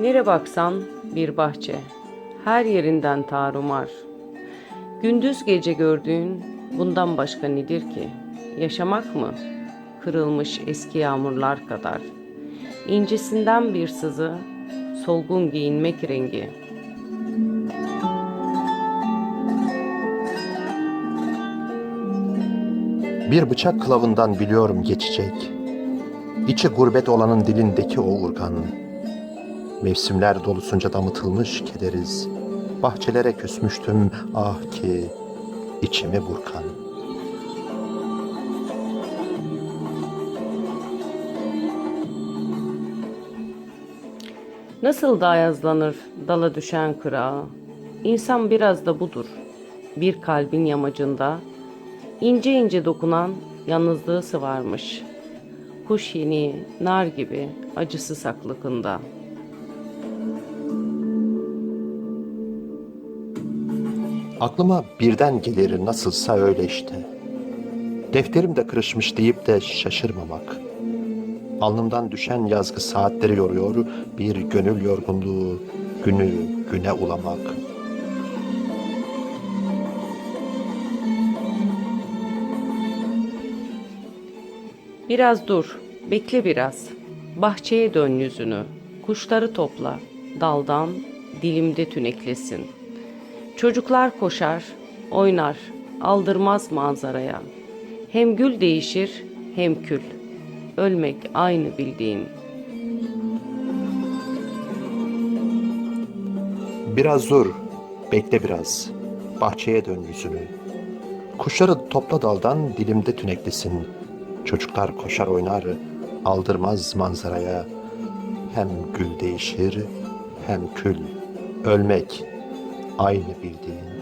Nere baksan bir bahçe, her yerinden tarumar. Gündüz gece gördüğün bundan başka nedir ki? Yaşamak mı? Kırılmış eski yağmurlar kadar. İncisinden bir sızı, solgun giyinmek rengi. Bir bıçak kılavından biliyorum geçecek. İçi gurbet olanın dilindeki o urgan. Mevsimler dolusunca damıtılmış kederiz. Bahçelere küsmüştüm ah ki içimi burkan. Nasıl da ayazlanır dala düşen kırağı. İnsan biraz da budur. Bir kalbin yamacında ince ince dokunan yalnızlığı sıvarmış. Kuş yeni, nar gibi acısı saklıkında. Aklıma birden gelir nasılsa öyle işte. Defterim de kırışmış deyip de şaşırmamak. Alnımdan düşen yazgı saatleri yoruyor, bir gönül yorgunluğu günü güne ulamak. Biraz dur, bekle biraz. Bahçeye dön yüzünü. Kuşları topla, daldan dilimde tüneklesin. Çocuklar koşar, oynar, aldırmaz manzaraya. Hem gül değişir, hem kül. Ölmek aynı bildiğin. Biraz dur, bekle biraz. Bahçeye dön yüzünü. Kuşları topla daldan dilimde tüneklisin. Çocuklar koşar oynar, aldırmaz manzaraya. Hem gül değişir, hem kül. Ölmek aynı bildiğin.